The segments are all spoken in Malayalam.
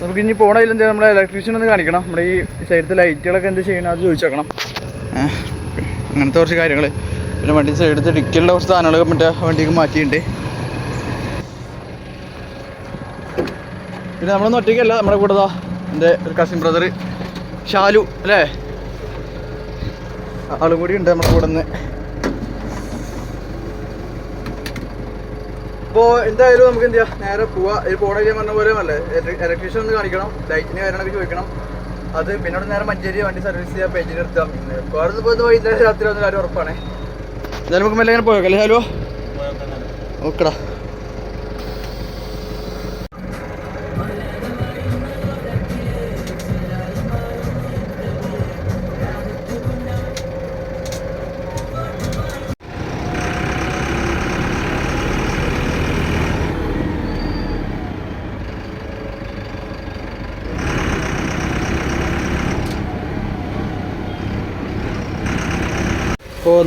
നമുക്ക് ഇനി പോണതിൽ എന്താ നമ്മളെ ഇലക്ട്രീഷ്യൻ ഒന്ന് കാണിക്കണം. നമ്മുടെ ഈ സൈഡിലത്തെ ലൈറ്റുകളൊക്കെ എന്ത് ചെയ്യണം അത് ചോദിച്ചു നോക്കണം. അങ്ങനത്തെ കുറച്ച് കാര്യങ്ങൾ പിന്നെ വണ്ടി സൈഡിൽ ഡിക്കിലുള്ള കുറച്ച് സാധനങ്ങൾ മറ്റേ വണ്ടിക്ക് മാറ്റിയിട്ടുണ്ട്. പിന്നെ നമ്മളൊന്നും ഒറ്റയ്ക്കല്ല നമ്മുടെ കൂടെ ദാ എന്റെ ഒരു കസിൻ ബ്രദർ ഷാലു അല്ലേ? ആളും കൂടി ഉണ്ട് നമ്മുടെ കൂടെ നിന്ന് അപ്പോൾ എന്തായാലും നമുക്ക് എന്ത് ചെയ്യാം? നേരെ പോവാ. ഇത് പോണേ കാര്യം പറഞ്ഞ പോലെ അല്ലേ ഇലക്ട്രീഷ്യൻ ഒന്ന് കാണിക്കണം. ലൈറ്റിന് കാര്യങ്ങളൊക്കെ ചോദിക്കണം. അത് പിന്നോട് നേരെ മഞ്ചേരി വണ്ടി സർവീസ് ചെയ്യാം. പെയിന്റിന് നിർത്താം. വേറെ പോയത് വൈകുന്നേരം രാത്രി വന്ന കാര്യം ഉറപ്പാണ്. എന്തായാലും നമുക്ക് മെല്ലെ ഇങ്ങനെ പോയോ? ഹലോ? ഓക്കെടാ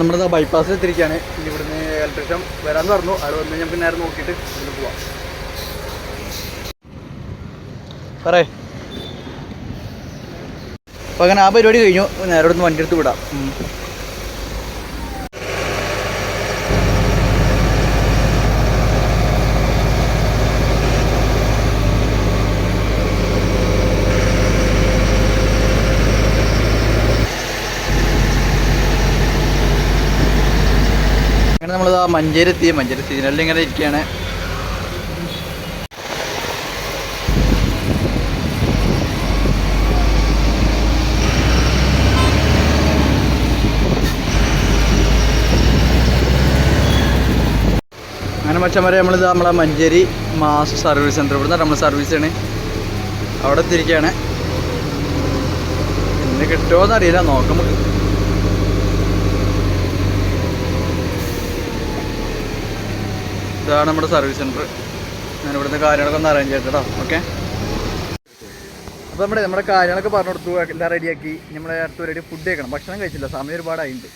നമ്മുടെ ബൈപ്പാസിൽ എത്തിരിക്കുകയാണ് ഇനി ഇവിടുന്ന് ഇലക്ട്രീഷ്യൻ വരാമെന്ന് പറഞ്ഞു. അവിടെ വന്ന് നമുക്ക് നേരെ നോക്കിയിട്ട് ഇതിൽ പോവാം. പറയേ. അപ്പോൾ അങ്ങനെ ആ പരിപാടി കഴിഞ്ഞു. നേരെ ഇവിടുന്ന് വണ്ടി എടുത്ത് വിടാം. നമ്മൾ മഞ്ചേരി എത്തി മഞ്ചേരി സിഗ്നലിൽ ഇങ്ങനെ ഇരിക്കുകയാണ് അങ്ങനെ മച്ചന്മാരെ നമ്മളിത് നമ്മളെ മഞ്ചേരി മാസ് സർവീസ് സെന്റർ ഇവിടുന്ന് നമ്മൾ സർവീസ് ആണ് അവിടെ എത്തിയിരിക്കുകയാണ് ഇന്ന് കിട്ടുമോ എന്നറിയില്ല നോക്കാം നമുക്ക് ഇതാണ് നമ്മുടെ സർവീസ് സെന്റർ. ഞാൻ ഇവിടുത്തെ കാര്യങ്ങളൊക്കെ ഒന്ന് അറേഞ്ച് ചെയ്തിട്ടോ ഓക്കെ അപ്പോൾ നമ്മുടെ നമ്മുടെ കാര്യങ്ങളൊക്കെ പറഞ്ഞു കൊടുത്തു എല്ലാം റെഡിയാക്കി നമ്മളെ അടുത്ത് റെഡി ഫുഡ് കഴിക്കണം. ഭക്ഷണം കഴിച്ചില്ല സമയം ഒരുപാടായിട്ടുണ്ട്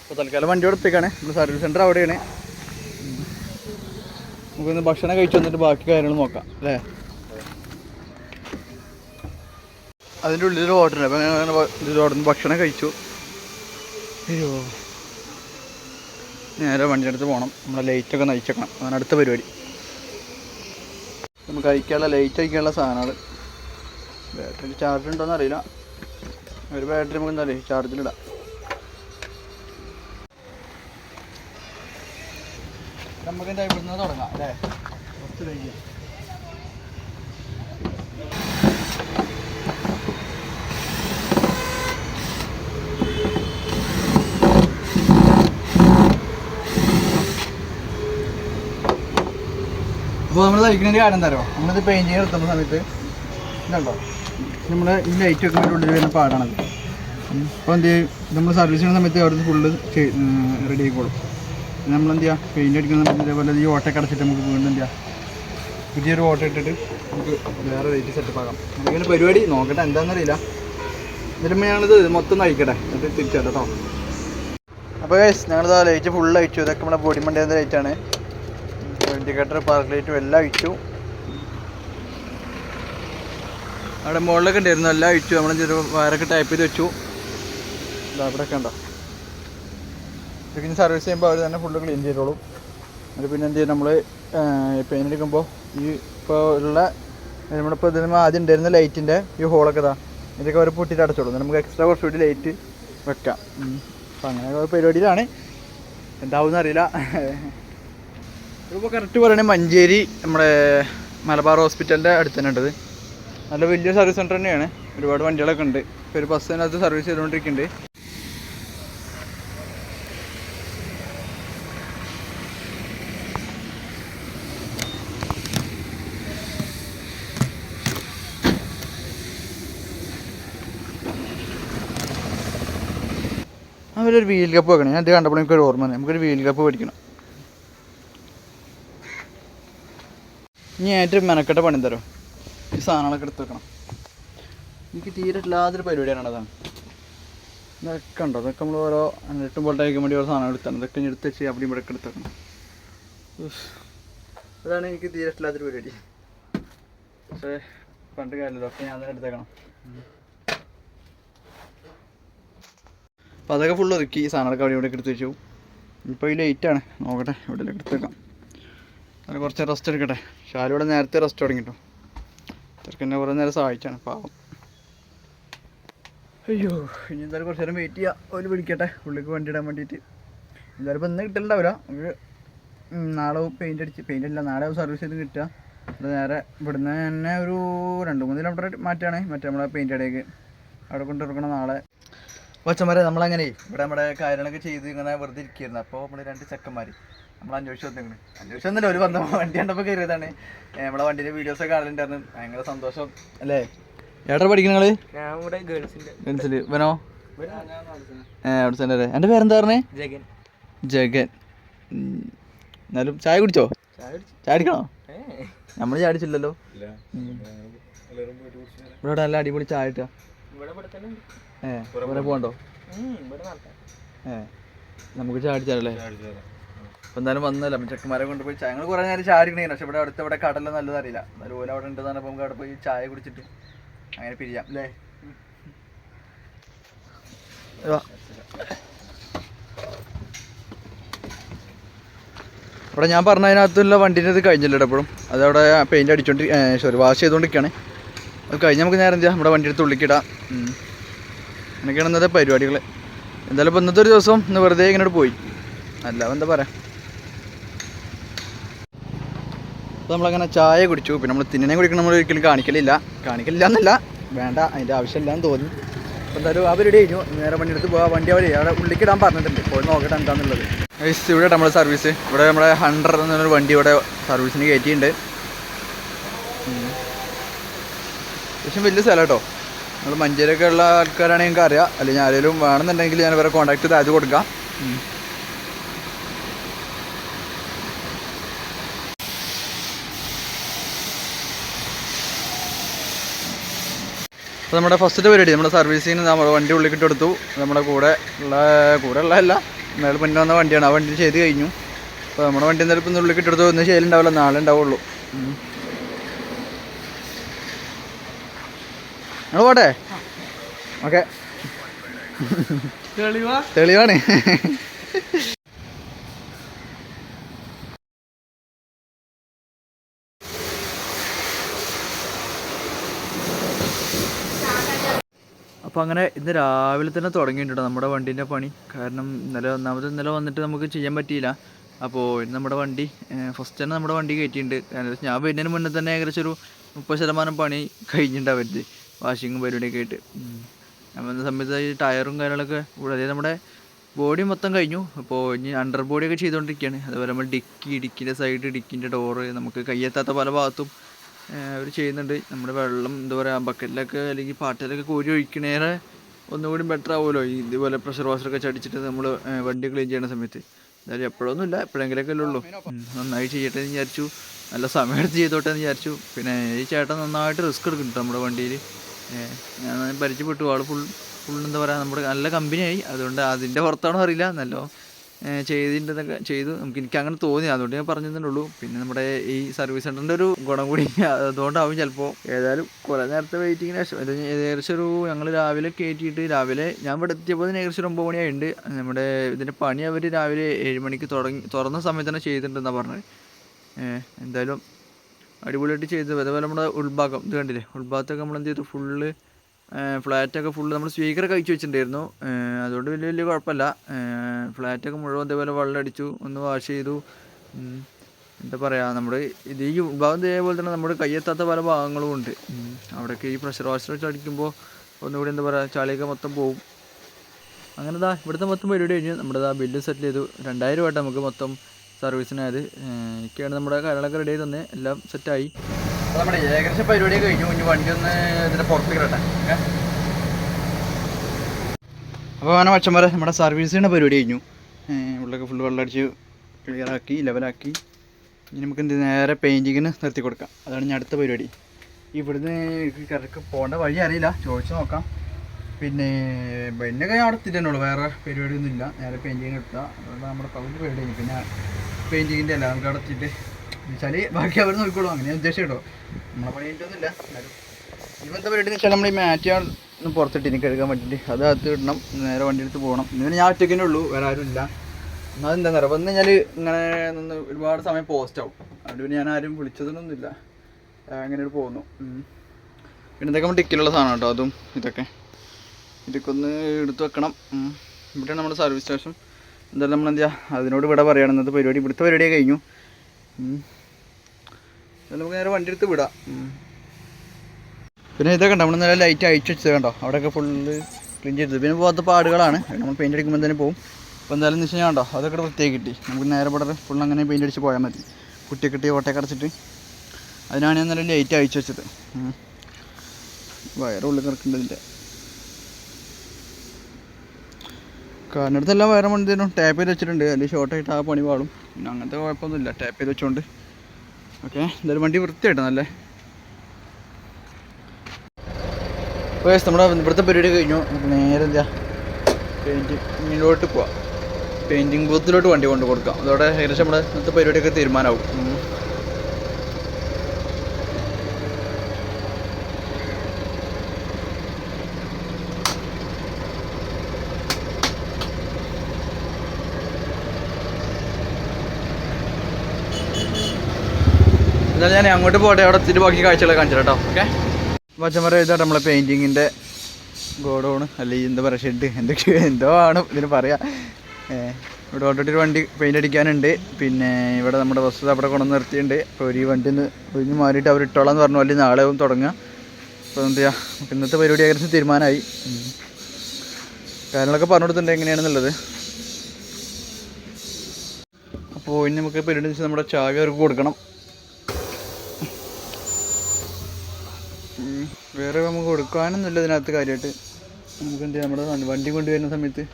അപ്പോൾ തൽക്കാലം വണ്ടി കൊടുത്തേക്കാണ് നമ്മുടെ സർവീസ് സെന്റർ അവിടെയാണ്. നമുക്കൊന്ന് ഭക്ഷണം കഴിച്ചു വന്നിട്ട് ബാക്കി കാര്യങ്ങൾ നോക്കാം അല്ലേ? അതിന്റെ ഉള്ളിൽ ഓർഡർ ഉണ്ട്. അപ്പോൾ ഇതിൽ ഓർഡർ ഭക്ഷണം കഴിച്ചു. അയ്യോ. നേരെ വണ്ടി അടുത്ത് പോകണം നമ്മളെ ലൈറ്റൊക്കെ നയിച്ചേക്കണം. അതാണ് അടുത്ത പരിപാടി. നമുക്ക് അയക്കാനുള്ള ലൈറ്റ് അയക്കാനുള്ള സാധനങ്ങൾ. ബാറ്ററി ചാർജ് ഉണ്ടോയെന്ന് അറിയില്ല. ഒരു ബാറ്ററി നമുക്ക് എന്താ പറയുക ചാർജിലിടാം നമുക്ക് എന്താ ഇവിടുന്ന് തുടങ്ങാം അല്ലേ? കുറച്ച് കഴിക്കാം അപ്പോൾ നമ്മൾ തയ്ക്കുന്നതിന്റെ കാര്യം പറയുക നമ്മളിത് പെയിന്റിങ് എടുത്തുന്ന സമയത്ത് ഇതുണ്ടോ? നമ്മൾ ഈ ലൈറ്റ് ഒക്കെ ഉള്ളിൽ വരുന്ന പാടാണത്. അപ്പോൾ എന്ത് ചെയ്യും? നമ്മൾ സർവീസ് ചെയ്യുന്ന സമയത്ത് അവിടെ ഫുള്ള് റെഡി ആയിക്കോളും. നമ്മൾ എന്ത് ചെയ്യുക പെയിന്റ് അടിക്കുന്ന സമയത്ത് ഇതേപോലെ ഈ ഓട്ടൊക്കെ അടച്ചിട്ട് നമുക്ക് വീണ്ടും എന്ത് ചെയ്യുക പുതിയൊരു ഓട്ടോ ഇട്ടിട്ട് നമുക്ക് വേറെ ലൈറ്റ് സെറ്റപ്പ് ആക്കാം. നമുക്കിങ്ങനെ പരിപാടി നോക്കട്ടെ എന്താണെന്നറിയില്ല എന്നിട്ട് ഞാനിത് മൊത്തം നയിക്കട്ടെ എന്നിട്ട് തിരിച്ചാട്ടോ അപ്പോൾ ഞങ്ങളിത് ലൈറ്റ് ഫുൾ അയച്ചു ഇതൊക്കെ നമ്മുടെ ബോഡി മണ്ടേന്റെ ലൈറ്റാണ് ഇൻഡിക്കേറ്റർ പാർക്ക് ലൈറ്റും എല്ലാം അയച്ചു അവിടെ മുകളിലൊക്കെ ഉണ്ടായിരുന്നു എല്ലാം അയച്ചു നമ്മൾ ചെറിയ വയറൊക്കെ ടൈപ്പ് ചെയ്ത് വെച്ചു. ഇതാ ഉണ്ടോ? ഇതൊക്കെ സർവീസ് ചെയ്യുമ്പോൾ അവർ തന്നെ ഫുള്ള് ക്ലീൻ ചെയ്തോളും. അത് പിന്നെ എന്ത് ചെയ്യും? നമ്മൾ പെയിന്റ് അടിക്കുമ്പോൾ ഈ ഇപ്പോൾ ഉള്ള നമ്മളിപ്പോൾ ഇതിന് ആദ്യം ഉണ്ടായിരുന്ന ലൈറ്റിന്റെ ഈ ഹോളൊക്കെ ഇതാ ഇതൊക്കെ അവർ പൊട്ടിയിട്ട് അടച്ചോളൂ. നമുക്ക് എക്സ്ട്രാ കുറച്ച് കുറച്ചുകൂടി ലൈറ്റ് വെക്കാം. അപ്പം അങ്ങനെ പരിപാടിയിലാണ്. എന്താവും അറിയില്ല ഇപ്പോൾ കറക്റ്റ് പറയുകയാണെങ്കിൽ മഞ്ചേരി നമ്മുടെ മലബാർ ഹോസ്പിറ്റലിന്റെ അടുത്ത് തന്നെ ഉണ്ടത് നല്ല വലിയ സർവീസ് സെന്റർ തന്നെയാണ്. ഒരുപാട് വണ്ടികളൊക്കെ ഉണ്ട്. ഇപ്പോൾ ഒരു ബസ്സിനകത്ത് സർവീസ് ചെയ്തുകൊണ്ടിരിക്കുന്നുണ്ട്. അവരൊരു വീൽ കപ്പ് വെക്കണം. ഞാൻ ഇത് കണ്ടപ്പോൾ എനിക്കൊരു ഓർമ്മ നമുക്കൊരു വീൽ കപ്പ് മേടിക്കണം. ഇനി ഏറ്റവും മെനക്കെട്ട പണി തരും ഈ സാധനങ്ങളൊക്കെ എടുത്ത് വെക്കണം. എനിക്ക് തീരെ ഇല്ലാതൊരു പരിപാടിയാണ് അതാണ്. ഇതൊക്കെ ഉണ്ടോ? ഇതൊക്കെ നമ്മൾ ഓരോ എട്ടും പൊട്ടായിക്കാൻ വേണ്ടി ഓരോ സാധനം എടുത്താണ്. ഇതൊക്കെ ഞാൻ എടുത്ത് വെച്ച് അവിടെ ഇവിടെ എടുത്ത് വെക്കണം. അതാണ് എനിക്ക് തീരെ ഇല്ലാത്തൊരു പരിപാടി. പക്ഷേ പണ്ട് കാര്യമില്ല ഒക്കെ ഞാൻ തന്നെ എടുത്തേക്കണം. അപ്പോൾ അതൊക്കെ ഫുള്ള് ഒതുക്കി സാധനങ്ങളൊക്കെ അവിടെ ഇവിടെ എടുത്ത് വെച്ചു. ഇപ്പോൾ ഈ ലേറ്റാണ് നോക്കട്ടെ ഇവിടെ എടുത്തേക്കാം അത് കുറച്ച് റെസ്റ്റ് എടുക്കട്ടെ. ഷാലിവിടെ നേരത്തെ റെസ്റ്റ് തുടങ്ങിട്ടോ. ചെറുക്കനെ കുറേ നേരം സഹായിച്ചാണ് പാവം. അയ്യോ. ഇനി എന്തായാലും കുറച്ച് നേരം വെയിറ്റ് ചെയ്യാം. ഒരു വിളിക്കട്ടെ. ഉള്ളിലേക്ക് വണ്ടി ഇടാൻ വേണ്ടിയിട്ട്. എന്തായാലും ഇപ്പം ഇന്ന് കിട്ടലുണ്ടാവില്ല. നമുക്ക് നാളെ പെയിന്റ് അടിച്ച് പെയിന്റ് അല്ല നാളെ സർവീസ് ചെയ്ത് കിട്ടുക. അത് നേരെ ഇവിടുന്ന് തന്നെ ഒരു രണ്ട് മൂന്ന് കിലോമീറ്റർ മാറ്റാണ്. മറ്റേ നമ്മളെ പെയിന്റ് അടേക്ക് അവിടെ കൊണ്ട് ഇറക്കണം നാളെ. കൊച്ചന്മാരെ നമ്മളങ്ങനെ ഇവിടെ നമ്മുടെ കാര്യങ്ങളൊക്കെ ചെയ്ത് ഇങ്ങനെ വെറുതെ ഇരിക്കുകയായിരുന്നു. അപ്പോൾ നമ്മൾ രണ്ട് ചെക്കന്മാർ നമ്മൾ അന്വേഷിച്ച് വന്നിങ്ങനെ വന്നില്ല ഒരു വന്ന വണ്ടി കണ്ടപ്പോൾ കയറിയതാണ്. നമ്മളെ നമ്മളെ വീഡിയോസ് വീഡിയോസൊക്കെ കാണലുണ്ടായിരുന്നു. ഭയങ്കര സന്തോഷം അല്ലേ? എവിടെ ഇവിടെ ഗേൾസിന്റെ പെൻസിൽ ഇവനോ? അവിടെ എന്റെ പേരെന്താ പറഞ്ഞേ? ജഗൻ. ജഗൻ. എന്നാലും ചായ കുടിച്ചോ? ചായ ഏ. നമ്മൾ ചായ അടിച്ചില്ലല്ലോ ഉം. ഇവിടെ നല്ല അടിപൊളി ചായ കിട്ടുക. ഏ ഇവിടെ പോകണ്ടോ? ഏ നമുക്ക് ചായ അടിച്ചാലല്ലേ അപ്പൊ എന്തായാലും വന്നല്ലോ. ചെക്കന്മാരെ കൊണ്ടുപോയി ചായ ഞങ്ങൾ കുറേ നേരം ചായ അടിക്കണേ പക്ഷെ ഇവിടെ അടുത്ത് ഇവിടെ കടല നല്ലതറിയില്ല. എന്നാലും ഓല അവിടെ ഉണ്ടെന്ന് പറഞ്ഞപ്പോൾ നമുക്ക് അവിടെ പോയി ചായ കുടിച്ചിട്ട് അങ്ങനെ പിരിയാം അല്ലേ. ഇവിടെ ഞാൻ പറഞ്ഞ പറഞ്ഞതിനകത്തുള്ള വണ്ടീന്റെ ഇത് കഴിഞ്ഞില്ല എപ്പോഴും? അതവിടെ പെയിന്റ് അടിച്ചോണ്ട് സോറി വാഷ് ചെയ്തുകൊണ്ടിരിക്കുകയാണ് അത് കഴിഞ്ഞ് നമുക്ക് നേരം ചെയ്യാം നമ്മുടെ വണ്ടി എടുത്ത് ഉള്ളിക്കിടാം. അങ്ങനെയൊക്കെയാണ് ഇന്നത്തെ പരിപാടികൾ എന്തായാലും ഇപ്പോൾ ഇന്നത്തെ ഒരു ദിവസം ഇന്ന് വെറുതെ ഇങ്ങനെ പോയി. അല്ല എന്താ പറയാ? അപ്പോൾ നമ്മളങ്ങനെ ചായ കുടിച്ചു. പിന്നെ നമ്മൾ തിന്നിനെ കുടിക്കണം നമ്മൾ ഒരിക്കലും കാണിക്കലില്ല. കാണിക്കലില്ല എന്നല്ല വേണ്ട അതിന്റെ ആവശ്യമില്ല എന്ന് തോന്നി. അപ്പോൾ എന്തായാലും അവർ റെഡി കഴിഞ്ഞു നേരെ വണ്ടി എടുത്ത് പോകാം വണ്ടി അവർ അവിടെ ഉള്ളിക്കിടാൻ പറഞ്ഞിട്ടുണ്ട്. പോയി നോക്കട്ടെ എന്താണെന്നുള്ളത് ഇവിടെ നമ്മുടെ സർവീസ് ഇവിടെ നമ്മുടെ ഹൺഡ്രഡ് എന്നൊരു വണ്ടി ഇവിടെ സർവീസിന് കയറ്റിയിട്ടുണ്ട്. അത്യാവശ്യം വലിയ സ്ഥലം കേട്ടോ നമ്മൾ മഞ്ചേരിയൊക്കെ ഉള്ള ആൾക്കാരാണെങ്കിൽ നിങ്ങൾക്ക് അറിയാം. അല്ലെങ്കിൽ ആരെങ്കിലും വേണമെന്നുണ്ടെങ്കിൽ ഞാൻ ഇവരെ കോൺടാക്ട് ചെയ്ത് അത് കൊടുക്കാം. അപ്പോൾ നമ്മുടെ ഫസ്റ്റത്തെ പരിപാടി നമ്മുടെ സർവീസിന് നമ്മുടെ വണ്ടി ഉള്ളിക്കിട്ട് കൊടുത്തു. നമ്മുടെ കൂടെ ഉള്ള കൂടെ ഉള്ളതല്ല എന്നാലും മുന്നേ വന്ന വണ്ടിയാണ്. ആ വണ്ടി ചെയ്ത് കഴിഞ്ഞു. അപ്പോൾ നമ്മുടെ വണ്ടി എന്തായാലും ഇപ്പം ഉള്ളിക്കിട്ട് കൊടുത്തു. ഇന്ന് ചെയ്യലുണ്ടാവില്ല നാളെ ഉണ്ടാവുള്ളൂ. നിങ്ങൾ പോട്ടെ ഓക്കെ. തെളിവാ? തെളിവാണ്. അപ്പോൾ അങ്ങനെ ഇന്ന് രാവിലെ തന്നെ തുടങ്ങിയിട്ടുണ്ട് നമ്മുടെ വണ്ടീന്റെ പണി. കാരണം ഇന്നലെ ഒന്നാമത് ഇന്നലെ വന്നിട്ട് നമുക്ക് ചെയ്യാൻ പറ്റിയില്ല. അപ്പോൾ ഇന്ന് നമ്മുടെ വണ്ടി ഫസ്റ്റ് തന്നെ നമ്മുടെ വണ്ടി കയറ്റിയിട്ടുണ്ട്. ഞാൻ വരുന്നതിന് മുന്നേ തന്നെ ഏകദേശം ഒരു മുപ്പത് ശതമാനം പണി കഴിഞ്ഞിട്ടുണ്ട് അവരുടെ വാഷിങ്ങും പരിപാടിയൊക്കെ ആയിട്ട്. അപ്പോൾ ഞാൻ സമയത്ത് ഈ ടയറും കാര്യങ്ങളൊക്കെ കൂടാതെ നമ്മുടെ ബോഡി മൊത്തം കഴിഞ്ഞു. അപ്പോൾ ഇനി അണ്ടർ ബോഡിയൊക്കെ ചെയ്തുകൊണ്ടിരിക്കുകയാണ് അതുപോലെ നമ്മൾ ഡിക്കി ഡിക്കിന്റെ സൈഡ് ഡിക്കിന്റെ ഡോറ് നമുക്ക് കയ്യെത്താത്ത പല ഭാഗത്തും അവർ ചെയ്യുന്നുണ്ട്. നമ്മുടെ വെള്ളം എന്താ പറയുക ബക്കറ്റിലൊക്കെ അല്ലെങ്കിൽ പാട്ടിലൊക്കെ കോരി ഒഴിക്കണേറെ ഒന്നുകൂടി ബെറ്റർ ആവുമല്ലോ. ഈ ഇതുപോലെ പ്രഷർ വാഷറൊക്കെ ചടിച്ചിട്ട് നമ്മൾ വണ്ടി ക്ലീൻ ചെയ്യുന്ന സമയത്ത്. എന്തായാലും എപ്പോഴൊന്നും ഇല്ല എപ്പോഴെങ്കിലൊക്കെ അല്ലേ ഉള്ളൂ നന്നായി ചെയ്യട്ടെ എന്ന് വിചാരിച്ചു. നല്ല സമയമെടുത്ത് ചെയ്തോട്ടെ എന്ന് വിചാരിച്ചു. പിന്നെ ഈ ചേട്ടൻ നന്നായിട്ട് റിസ്ക് എടുക്കുന്നുണ്ട് നമ്മുടെ വണ്ടിയിൽ ഞാൻ പരിചയപ്പെട്ടു. ആൾ ഫുൾ ഫുൾ എന്താ പറയുക നമ്മുടെ നല്ല കമ്പനിയായി അതുകൊണ്ട് അതിന്റെ പുറത്താണോ അറിയില്ല. നല്ലോ ചെയ്തിട്ടുണ്ടെന്നൊക്കെ ചെയ്തു. നമുക്ക് എനിക്ക് അങ്ങനെ തോന്നി. അതുകൊണ്ട് ഞാൻ പറഞ്ഞു തന്നുള്ളൂ പിന്നെ നമ്മുടെ ഈ സർവീസ് സെന്ററിന്റെ ഒരു ഗുണം കൂടി അതുകൊണ്ടാവും ചിലപ്പോൾ ഏതായാലും കുറേ നേരത്തെ വെയിറ്റിങ്ങിന് ശേഷം. ഏകദേശം ഒരു ഞങ്ങൾ രാവിലെ കയറ്റിയിട്ട് രാവിലെ ഞാൻ ഇവിടെ എത്തിയപ്പോൾ തന്നെ ഏകദേശം ഒരു ഒമ്പത് മണിയായിട്ടുണ്ട്. നമ്മുടെ ഇതിന്റെ പണി അവർ രാവിലെ ഏഴ് മണിക്ക് തുടങ്ങി തുറന്ന സമയത്ത് തന്നെ ചെയ്തിട്ടുണ്ടെന്നാണ് പറഞ്ഞത്. എന്തായാലും അടിപൊളിയായിട്ട് ചെയ്തത് അതേപോലെ നമ്മുടെ ഉൾഭാഗം ഇത് കണ്ടില്ലേ? ഉൾഭാഗത്തൊക്കെ നമ്മൾ എന്ത് ചെയ്തു? ഫുള്ള് ഫ്ലാറ്റൊക്കെ ഫുള്ള് നമ്മൾ സ്പീക്കറൊക്കെ അയച്ചു വെച്ചിട്ടുണ്ടായിരുന്നു. അതുകൊണ്ട് വലിയ വലിയ കുഴപ്പമില്ല. ഫ്ലാറ്റൊക്കെ മുഴുവൻ ഇതേപോലെ വെള്ളം അടിച്ചു ഒന്ന് വാഷ് ചെയ്തു. എന്താ പറയുക നമ്മുടെ ഇത് ഈ ഭാഗം ഇതേപോലെ തന്നെ നമ്മുടെ കയ്യെത്താത്ത പല ഭാഗങ്ങളും ഉണ്ട്. അവിടെയൊക്കെ ഈ പ്രഷർ വാഷർ വെച്ച് അടിക്കുമ്പോൾ ഒന്നുകൂടി എന്താ പറയുക ചളിയൊക്കെ മൊത്തം പോവും. അങ്ങനെ ദാ ഇവിടുത്തെ മൊത്തം പരിപാടി കഴിഞ്ഞു. നമ്മുടെ ദാ ബില്ല് സെറ്റിൽ ചെയ്തു. രണ്ടായിരം രൂപ നമുക്ക് മൊത്തം സർവീസിനായത് ഒക്കെയാണ് നമ്മുടെ കാര്യങ്ങളൊക്കെ റെഡി ആയി തന്നെ. എല്ലാം സെറ്റായി നമ്മുടെ ഏകദേശം പരിപാടി കഴിഞ്ഞു. ഇനി വണ്ടി ഒന്ന് ഇതിന്റെ പുറത്ത് കിടട്ടെ അപ്പോൾ അങ്ങനെ മച്ചന്മാരെ നമ്മുടെ സർവീസിന്റെ പരിപാടി കഴിഞ്ഞു. ഉള്ളൊക്കെ ഫുള്ള് വെള്ളമടിച്ച് ക്ലിയറാക്കി ലെവലാക്കി ഇനി നമുക്ക് എന്ത് നേരെ പെയിന്റിങ്ങിന് നിർത്തി കൊടുക്കാം. അതാണ് ഞാൻ അടുത്ത പരിപാടി. ഇവിടുന്ന് കറക്റ്റ് പോകേണ്ട വഴി അറിയില്ല. ചോദിച്ചു നോക്കാം. പിന്നെ പിന്നെ ഞാൻ അവിടെ എത്തിയിട്ടുള്ളൂ വേറെ പരിപാടിയൊന്നുമില്ല നേരെ പെയിന്റിങ്ങിന് എടുത്താൽ അതുകൊണ്ട് നമ്മുടെ പകുതി പരിപാടി കഴിഞ്ഞു പിന്നെ പെയിന്റിങ്ങിന്റെ അല്ല നമുക്ക് അവിടെ വെച്ചാൽ ബാക്കി അവർ നോക്കിക്കോളും. അങ്ങനെ ഞാൻ ഉദ്ദേശം കേട്ടോ. നമ്മളെ പണി കഴിഞ്ഞിട്ടൊന്നുമില്ല. എന്നാലും ഇവന്താ പരിപാടി വെച്ചാൽ നമ്മൾ ഈ മാറ്റിയാൽ ഒന്ന് പുറത്തിട്ടിന് കഴുകാൻ വേണ്ടിയിട്ട് അത് അകത്ത് ഇടണം. നേരെ വണ്ടി എടുത്ത് പോകണം. ഇന്ന് ഞാൻ ഒറ്റയ്ക്കേ ഉള്ളൂ. വേറെ ആരും ഇല്ല. എന്നാൽ എന്താ പറയുക വന്നു കഴിഞ്ഞാൽ ഇങ്ങനെ നിന്ന് ഒരുപാട് സമയം പോസ്റ്റ് ആവും. അതുകൊണ്ട് പിന്നെ ഞാൻ ആരും വിളിച്ചതൊന്നും ഇല്ല അങ്ങനെ പോകുന്നു. പിന്നെ. ഇതൊക്കെ നമ്മൾ ടിക്കിലുള്ള സാധനം കേട്ടോ. അതും ഇതൊക്കെ. ഇതൊക്കെ ഒന്ന് എടുത്ത് വെക്കണം. ഇവിടെയാണ് നമ്മുടെ സർവീസ് സ്റ്റേഷൻ എന്തായാലും നമ്മൾ എന്താ അതിനോട് ഇവിടെ പറയണം ഇന്നത്തെ പരിപാടി ഇവിടുത്തെ പരിപാടിയൊക്കെ കഴിഞ്ഞു. നമുക്ക് നേരെ വണ്ടി എടുത്ത് വിടാം. പിന്നെ ഇതൊക്കെ നമ്മൾ നല്ല ലൈറ്റ് അയച്ചു വെച്ചത് കണ്ടോ? അവിടെയൊക്കെ ഫുള്ള് ക്ലീൻ ചെയ്തത്. പിന്നെ പോകാത്ത പാടുകളാണ്. നമ്മൾ പെയിന്റ് അടിക്കുമ്പോൾ തന്നെ പോകും അപ്പോൾ എന്തായാലും കഴിഞ്ഞാൽ കണ്ടോ അതൊക്കെ വൃത്തിയായി കിട്ടി. നമുക്ക് നേരെ ഇവിടെ ഫുൾ അങ്ങനെ പെയിന്റ് അടിച്ച് പോയാൽ മതി. കുട്ടി കിട്ടി ഓട്ടയൊക്കെ അടച്ചിട്ട്. അതിനാണ് ഞാൻ നല്ല ലൈറ്റ് അയച്ചു വെച്ചത്. വയറുള്ളിൽ കിടക്കേണ്ടതിന്റെ കാറിനടുത്തെല്ലാം വയറ് പണിതേനും ടാപ്പ് ചെയ്ത് വെച്ചിട്ടുണ്ട്. അല്ലെങ്കിൽ ഷോർട്ടായിട്ട് ആ പണി പാടും പിന്നെ അങ്ങനത്തെ കുഴപ്പമൊന്നുമില്ല. ടാപ്പ് ചെയ്ത് വെച്ചോണ്ട്. ഓക്കെ എന്തായാലും വണ്ടി വൃത്തിയായിട്ട് നല്ല? ഓക്കെ നമ്മുടെ ഇവിടുത്തെ പരിപാടി കഴിഞ്ഞു. നമുക്ക് നേരെ എന്താ പെയിന്റിങ്ങിലോട്ട് പോവാം. പെയിന്റിങ് ബൂത്തിലോട്ട് വണ്ടി കൊണ്ട് കൊടുക്കാം. അതോടെ ഏകദേശം നമ്മുടെ ഇന്നത്തെ പരിപാടിയൊക്കെ തീരുമാനമാവും ഉം. എന്നാലും ഞാൻ അങ്ങോട്ട് പോട്ടെ. അവിടെ എത്തിയിട്ട് ബാക്കി കാഴ്ചകളൊക്കെ കാണിച്ചു കേട്ടോ. ഓക്കെ പച്ചമറ ഇതാ നമ്മളെ പെയിന്റിങ്ങിന്റെ ഗോഡൗൺ അല്ലെങ്കിൽ എന്താ പറയുക ഷെഡ് എന്തൊക്കെ എന്തോ ആണ് ഇതിന് പറയാം. ഇവിടെ ഓൾറെഡി ഒരു വണ്ടി പെയിന്റ് അടിക്കാനുണ്ട്. പിന്നെ ഇവിടെ നമ്മുടെ ബസ് അവിടെ കൊണ്ടു നിർത്തിയിട്ടുണ്ട്. അപ്പോൾ ഒരു വണ്ടി ഒന്ന് ഒഴിഞ്ഞ് മാറിയിട്ട് അവർ ഇട്ടോളാം എന്ന് പറഞ്ഞു. അല്ലെങ്കിൽ നാളെ തുടങ്ങുക. അപ്പോൾ എന്താ ചെയ്യുക ഇന്നത്തെ പരിപാടി ഏകദേശം തീരുമാനമായി. കാര്യങ്ങളൊക്കെ പറഞ്ഞു കൊടുത്തിട്ടുണ്ട്. എങ്ങനെയാണെന്നുള്ളത്. അപ്പോൾ ഇനി നമുക്ക് പരിപാടി നമ്മുടെ ചാവി അവർക്ക് കൊടുക്കണം. വേറെ നമുക്ക് കൊടുക്കാനൊന്നുമില്ല ഇതിനകത്ത് കാര്യമായിട്ട്. നമുക്ക് എന്ത് ചെയ്യാം നമ്മുടെ വണ്ടി- കൊണ്ടുവരുന്ന സമയത്ത്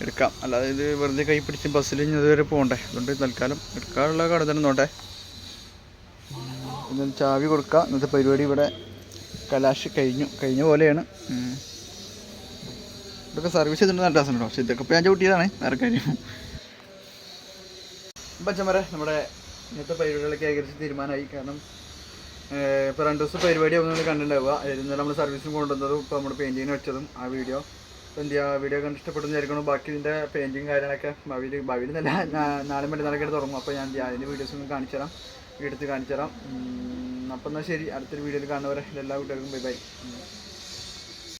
എടുക്കാം. അല്ലാതെ ഇത് വെറുതെ കൈ പിടിച്ച് ബസ്സിൽ ഇനി ഇതുവരെ പോകണ്ടേ. അതുകൊണ്ട് തൽക്കാലം എടുക്കാനുള്ള കട തന്നെ നോട്ടെ. പിന്നെ ചാവി കൊടുക്കാം. ഇന്നത്തെ പരിപാടി ഇവിടെ കലാശ് കഴിഞ്ഞു. കഴിഞ്ഞ പോലെയാണ്. ഇതൊക്കെ സർവീസ് ചെയ്തിട്ട് നല്ല രസമുണ്ടോ. പക്ഷേ ഇതൊക്കെ ഞാൻ ചവിട്ടിയതാണ്. വേറെ കാര്യം. പച്ചമര നമ്മുടെ ഇന്നത്തെ പരിപാടികളൊക്കെ ഏകദേശം തീരുമാനമായി. കാരണം ഇപ്പോൾ രണ്ട് ദിവസം പരിപാടി ആവും നിങ്ങൾ കണ്ടിട്ടുണ്ടാവുക. ഇന്നലെ നമ്മൾ സർവീസിന് കൊണ്ടുവന്നതും ഇപ്പോൾ നമ്മൾ പെയിന്റിങ്ങിന് വെച്ചതും ആ വീഡിയോ അപ്പോൾ എന്ത് ചെയ്യുക വീഡിയോ കണ്ട് ഇഷ്ടപ്പെടുന്ന വിചാരിക്കണം ബാക്കി ഇതിന്റെ പെയിന്റിങ് കാര്യങ്ങളൊക്കെ ഭാവിയിൽ ഭാവിയിൽ നല്ല നാളെ മറ്റന്നാളൊക്കെ തുടങ്ങും. അപ്പോൾ ഞാൻ അതിന്റെ വീഡിയോസ് ഒന്ന് കാണിച്ചു തരാം. എടുത്ത് കാണിച്ചു തരാം. അപ്പം എന്നാൽ ശരി. അടുത്തൊരു വീഡിയോയിൽ കാണുന്നവരെ എല്ലാ കുട്ടികൾക്കും ബൈ ബൈ